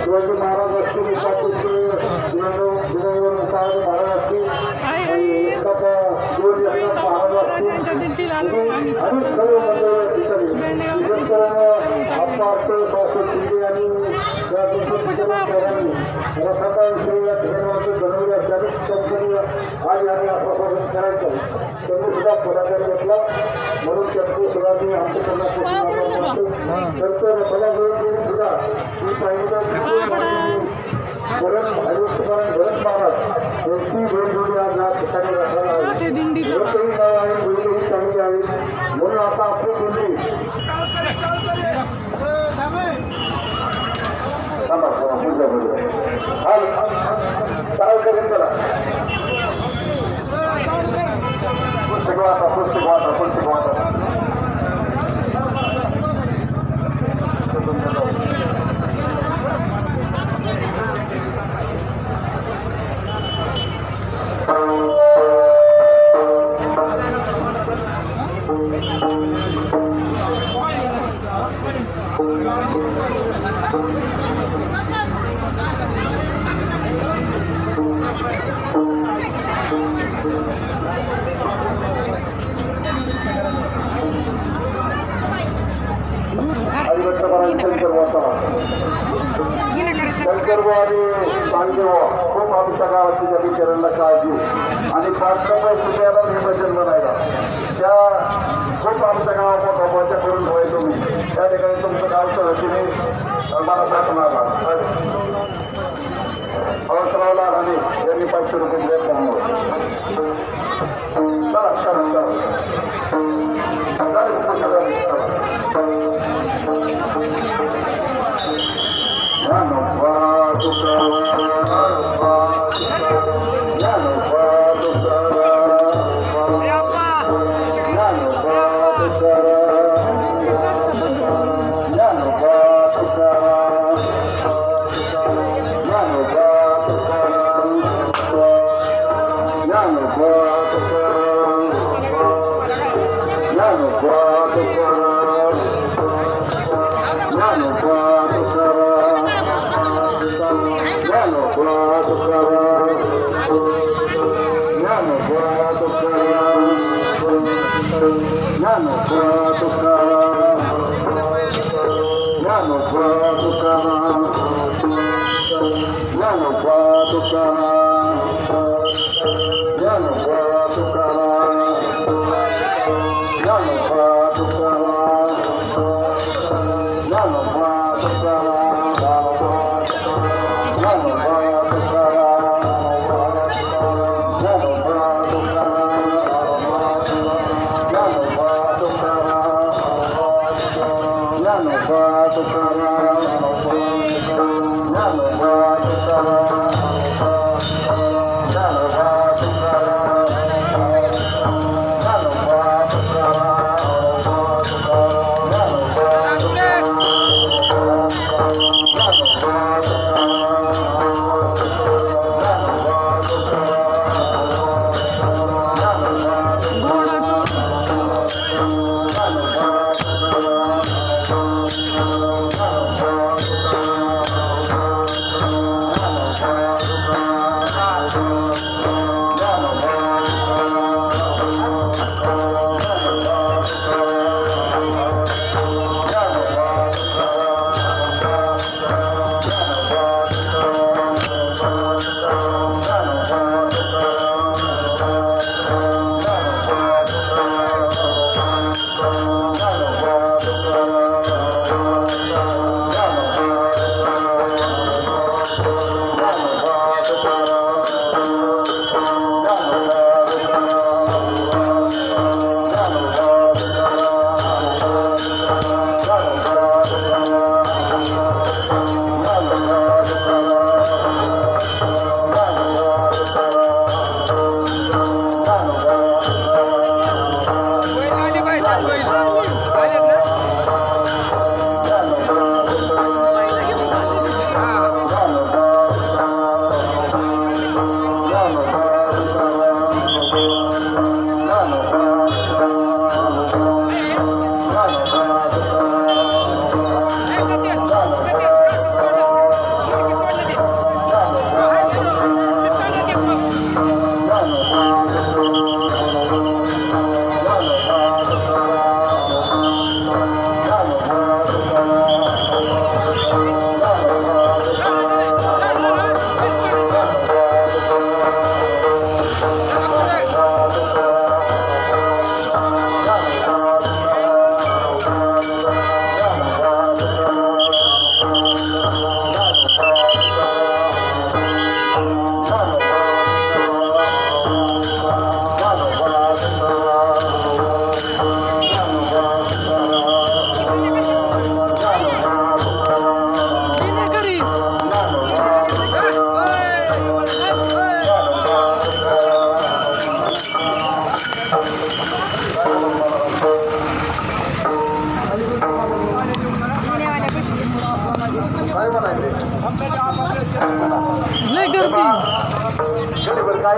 शिवाजी महाराज असतील महाराज असतील आणि या कंपनी आज यांनी आश्वासन करायचं. त्यांनी सुद्धा पुढाकार घेतला. म्हणून त्यांनी सुद्धा मी आमच्याकडनं तर मला वेळ सुद्धा मी पाहिजे भरत हरिवंशपरायण भरत महाराज यांची वेळोवेळी आज या ठिकाणी रथाला आहे. चांगली म्हणून आता आपली दिंडी. थांबा थांबा पुढच्या पुढे हाल काय करेल शंकरबा आणि खूप आमच्या गावाची त्या बिचारांना काळजी. आणि प्रार्थना सुद्धा हे बनायला त्या खूप आमच्या गावाचा मोठा करून ठेवाय तुम्ही त्या ठिकाणी तुमचं गाव सहजीने मला प्रार्थना हवसराव लागाने यांनी पाचशे रुपये दिले चला चला. সংবাদ number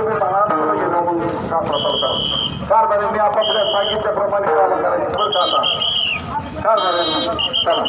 मी म्हणा तुला गेलो मग का प्रकार मी आपापल्या सांगितल्याप्रमाणे कामं करायची बरं का आता कारभाऱ्यांना चला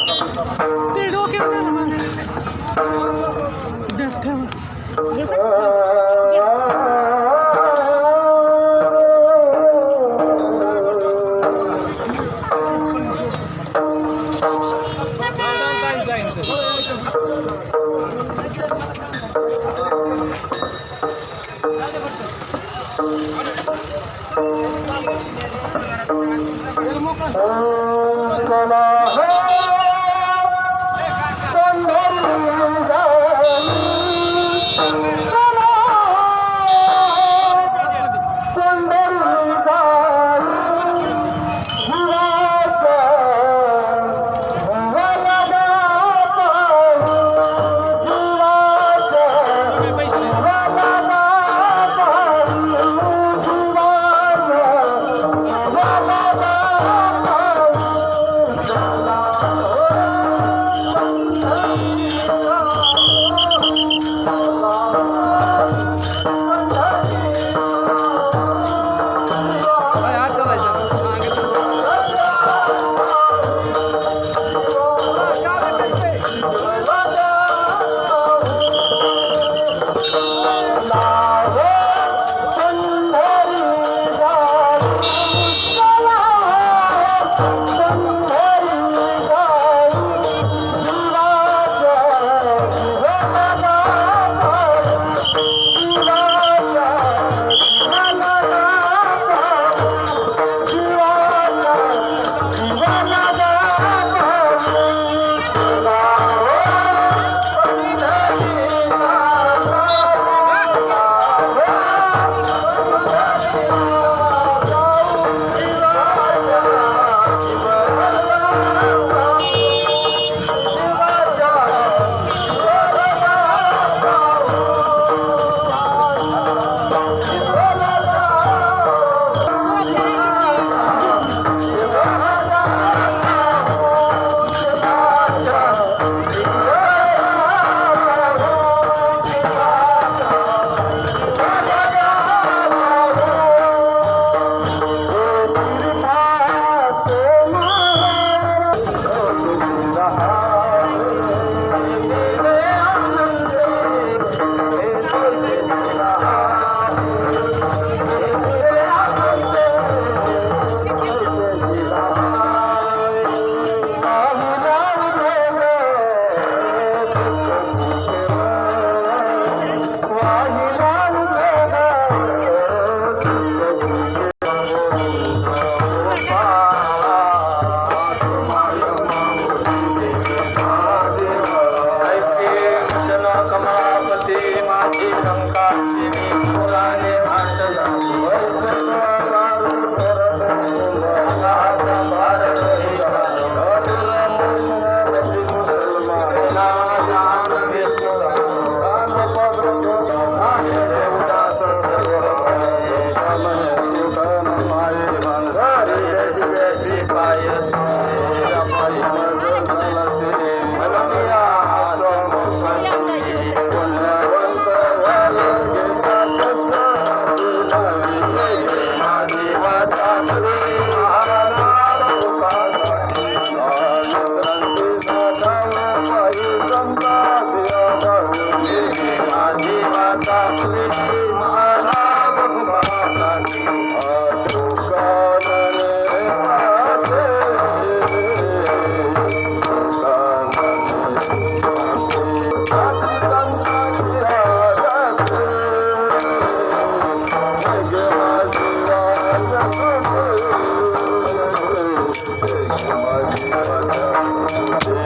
Música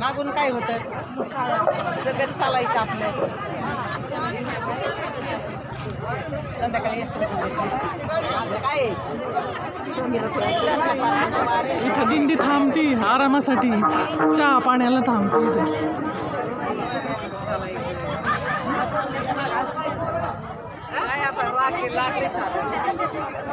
मागून काय होतं? सगळं चालायचं आपलं. संध्याकाळी काय? इथं दिंडी थांबती आरामासाठी. चहा पाण्याला थांबते इथे काय आपण लागले लागले सारं.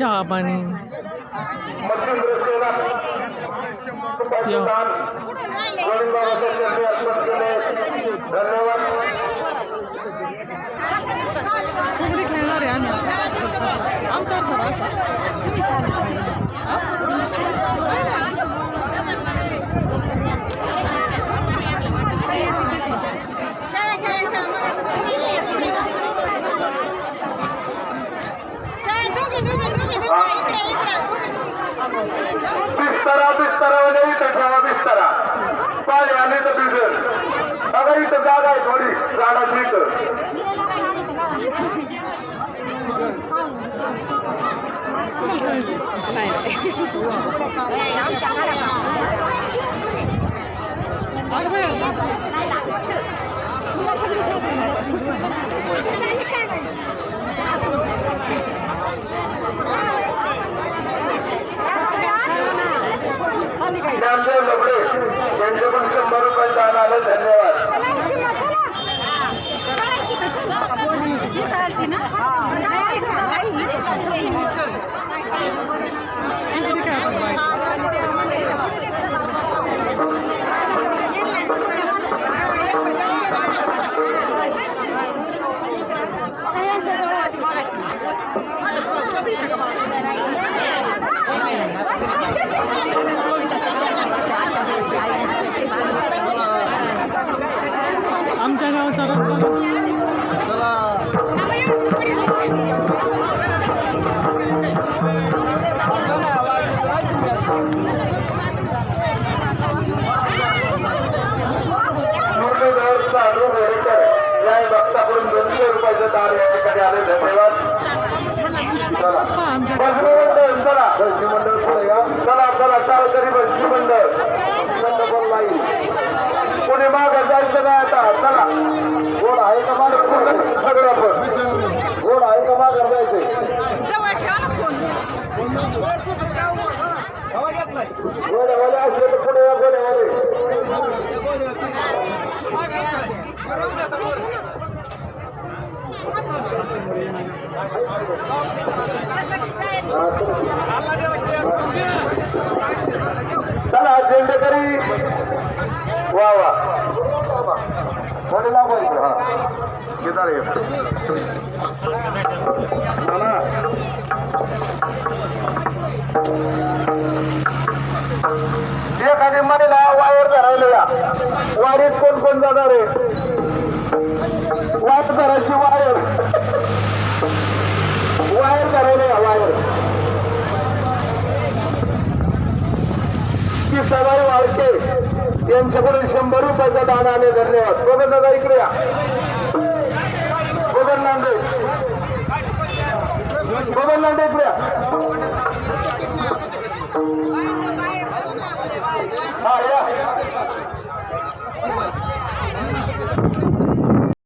अर्पण केले धन्यवाद फुगडी खेळणार आहे आम्ही आता. आमच्यावर बिस्तरा बिस्तरा बिस्तरामध्ये इथं ठेवा बिस्तरा पाणी आले तर भिजल बघा इथं जागा आहे थोडी. झाडाची इथं. नाही. दोनशे या ठिकाणी आले धन्यवाद चला मंडळ चला मंडळ पुढे या चला चला चालकरी बसवी मंडळ कोणी माग जायचं नाही आता चला गोड आहे का माग सगळं आपण गोड आहे का माग जायचं जवळ ठेवा असले तर पुढे या चला झेंडेकरी वा वा. थोडे बोल हा. किती ना एखादी महिला वायर धरवलेला. या वारीत कोण कोण जाणार आहे? वाट धरायची वायर. वायर करायला वायर की सवाई वाळके यांच्याकडून शंभर रुपयाचा दान आले धन्यवाद बघत दादा इकडे या. बघत नांदे बघत नांदे इकडे